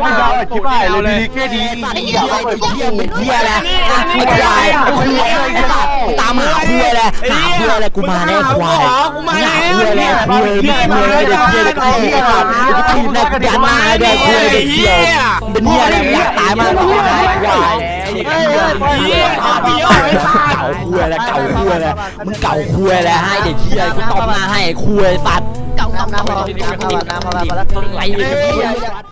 ไม่ยอมคิดว่าเลยดีแค่ดีไอ้เหี้ยไอ้เหี้ยเป็นเหี้ยแหละคุยอะไรคุยอะไรตามหาคุยอะไรหาคุยอะไรกูมาแน่ควายหาคุยอะไรคุยไม่คุยเด็กเหี้ยเด็กเหี้ยครับทีมแรกยันหน้าได้คุยเด็กเหี้ยเป็นเหี้ยอะไรอยากตายมากกว่าควายเก่าคุยอะไรเก่าคุยอะไรมึงเก่าคุยอะไรให้เด็กเหี้ยกูตบหน้าให้คุยสัตว์เก่าตบหน้าพอน้ำพอน้ำพอแล้วไรเลยเหี้ยโหรื้อครัวอะไรมึงรื้อครัวอะไรสัตว์คนจีนหนอไอ้เหี้ย She told me ว่ากูเป็น a f a i r เพราะกูแต่วันอยู่กับเล่ดีไซเนอร์จะตีนไปจนแห้งเพื่อนกูไม่มีวันโง่เหี้ยโง่ไอ้ควายทำเป็นเปล่าไอ้กาดบีไม่ยอมบีพุซี่เวเดินอยู่ข้างนอกถ้ามึงไล่เก่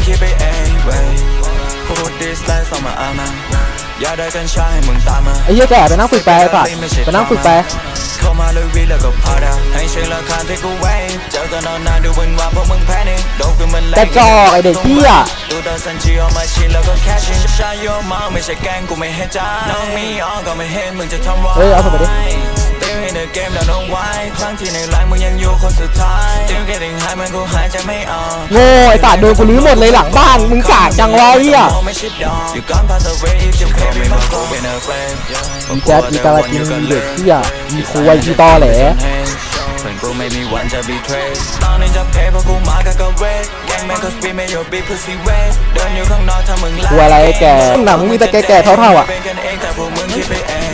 กูพูดดิสไลน์ส่งมาอามาอย่าได้กันชาให้มึงตามมาไอ้เหี้ยแก่ไปนั่งฝึกแปลไอ้สัตว์ไปนั่งฝึกแปลเข้ามาเลยวีแล้วก็พาดาให้ใช้ราคาที่กูไว้เจอกันนานๆดูวันว่าพวกมึงแพ้นี่โดนกันมันแรงกระจอกไอ้เด็กเหี้ยดูดสัญชีออกมาชินแล้วก็แค่ชินชายโยมาไม่ใช่แกล้งกูไม่ให้จ้าน้องมีออนก็ไม่เห็นมึงจะทำวาเฮ้ยเอาเข้าไปดิ Still in the game แล้วน้องไว้ทั้งที่ในไลน์มึงยังอยู่คนสุดท้าย Still getting high มันกูหายใจไม่ออกโง่ไอ้สัตว์โดนกูรื้อหมดเลยหลังบ้านมึงกากจังวะไอ้เหี้ยไม่ใช่ดอก You gone past the way if you call me มากูเป็น a friend อีแจ๊ดอีกาลาจินอีเด็กเหี้ยอีควยอีตอแหล เพื่อนกูไม่มีวันจะ betray ตอนนี้จะเพย์เพราะกูมากับกเวทแกงแม่งก็สปีดไม่ยอมบีพุซี่เวทเดินอยู่ข้างนอกถ้ามึงไล่ครัวอะไรไอ้แก่หนังมึงมีแต่แก่ๆเท่าๆอะเป็นกันเองแต่พวกมึงคิดไปเอง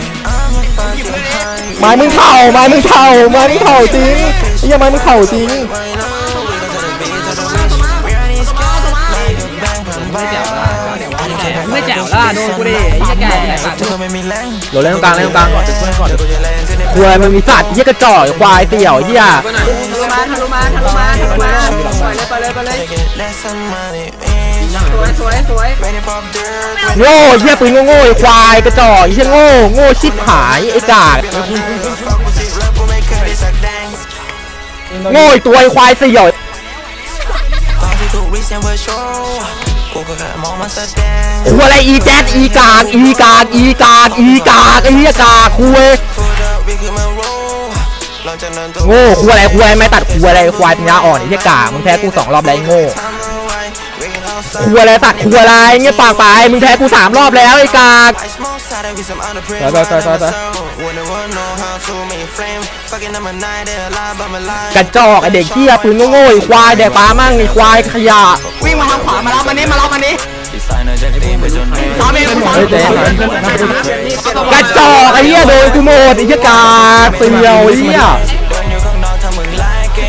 ไม้มึงเข่าไม้มึงเข่าไม้มึงเข่าจริงไอ้เหี้ยไม้มึงเข่าจริงไม่แจ๋วล่ะโดนกูดิไอ้เหี้ยแก่ไอ้สัตว์เดี๋ยวเล่นตรงกลางเล่นตรงกลางครัวมึงมีสัตว์ไอ้เหี้ยกระจอกไอ้ควายเสี่ยวไอ้เหี้ย ทะลุมาทะลุมาทะลุมาทะลุมา ไปเลยไปเลยไปเลยสวยสวยสวยโง่เหี้ยปืนโง่ๆควายกระจอกเหี้ยโง่โง่ชิบหายไอ้กากโง่ตัวไอ้ควายเสี่ยวคุยอะไรอีแจ๊ดอีกากอีกากอีกากอีกากไอ้เหี้ยกากคุย โง่คุยอะไรคุยอะไรไม่ตัดคุยอะไรควายปัญญาอ่อนไอ้เหี้ยกากมึงแพ้กูสองรอบแล้วไอ้โง่คุยอะไรตัดคุยอะไรเงี้ยปากไปมึงแพ้กูสามรอบแล้วไอ้กากไปไปไปไปกระจอกไอ้เด็กเหี้ยปืนโง่ๆไอ้ควายแดกปลามั่งไอ้ควายขยะวิ่งมาทางขวามารับมันนี้มารับมันนี้ ตามเองเฮ้ยเจ๊กระจอกไอ้เหี้ยโดนกูหมดไอ้เหี้ยกากเสี่ยวไอ้เหี้ย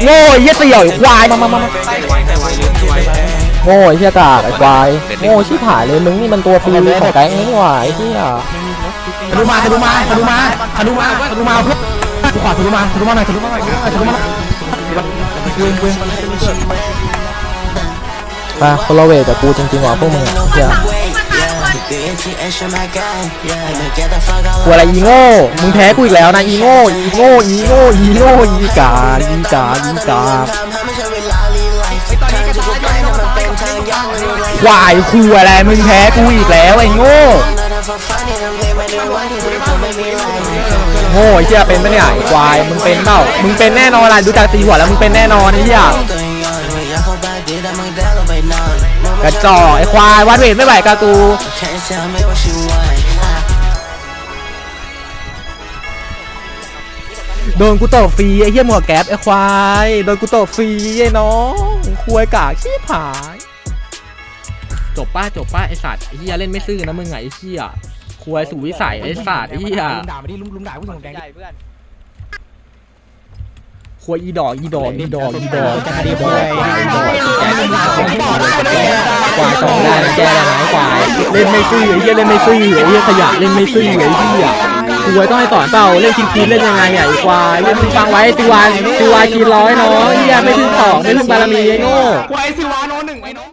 โง่ไอ้เหี้ยเสี่ยวไอ้ควายมามามามาโง่ไอ้เหี้ยกากไอ้ควายโง่ชิบหายเลยมึงนี่มันตัวฟรีของแก๊งนี่หว่าไอ้เหี้ยทะลุมาทะลุมาทะลุมาทะลุมาทะลุมาเพื่อนกูขอทะลุมาทะลุมาหน่อยทะลุมาหน่อยทะลุมาไปคนละเวทกับกูจริงๆว่ะพวกมึงอะเหี้ยกูอะไรอีโง่มึงแพ้กูอีกแล้วนะอีโง่อีโง่อีโง่อีโง่อีกาอีกาอีกาควายคูอะไรมึงแพ้กูอีกแล้วไอ้โง่โง่ไอ้เหี้ยเป็นปะเนี่ยไอ้ควายมึงเป็นเปล่ามึงเป็นแน่นอนล่ะดูจากตีหัวแล้วมึงเป็นแน่นอนไอ้เหี้ย กระจอกไอ้ควายวัดเวทไม่ไหวกับกูโดนกูตบฟรีไอ้เหี้ยหมวกแก๊ปไอ้ควายโดนกูตบฟรีไอ้น้องควายกากชี้ผายจบป้าจบป้าไอ้สัตว์ไอ้เหี้ยเล่นไม่ซื่อนะมึงไงไอ้เหี้ยควายสู่วิสัยไอ้สัตว์ไอ้เหี้ยด่ามาดิลุมลุมด่าผู้ชมแดง ควายอีดอกอีดอกอีดอกอีดอกจะคดีควายควายต่อได้แก้ได้ไหมควายเล่นไม่ซื่อไอ้เหี้ยเล่นไม่ซื่อไอ้เหี้ยขยะเล่นไม่ซื่อไอ้เหี้ยควายต้องให้สอนเปล่าเล่นคินคินเล่นยังไงเนี่ยไอ้ควายเล่นฟังไว้ติวานติวานกินร้อยน้องเหี้ยไม่ถึงของไม่ถึงบารมีไอ้โง่ควายสิวะ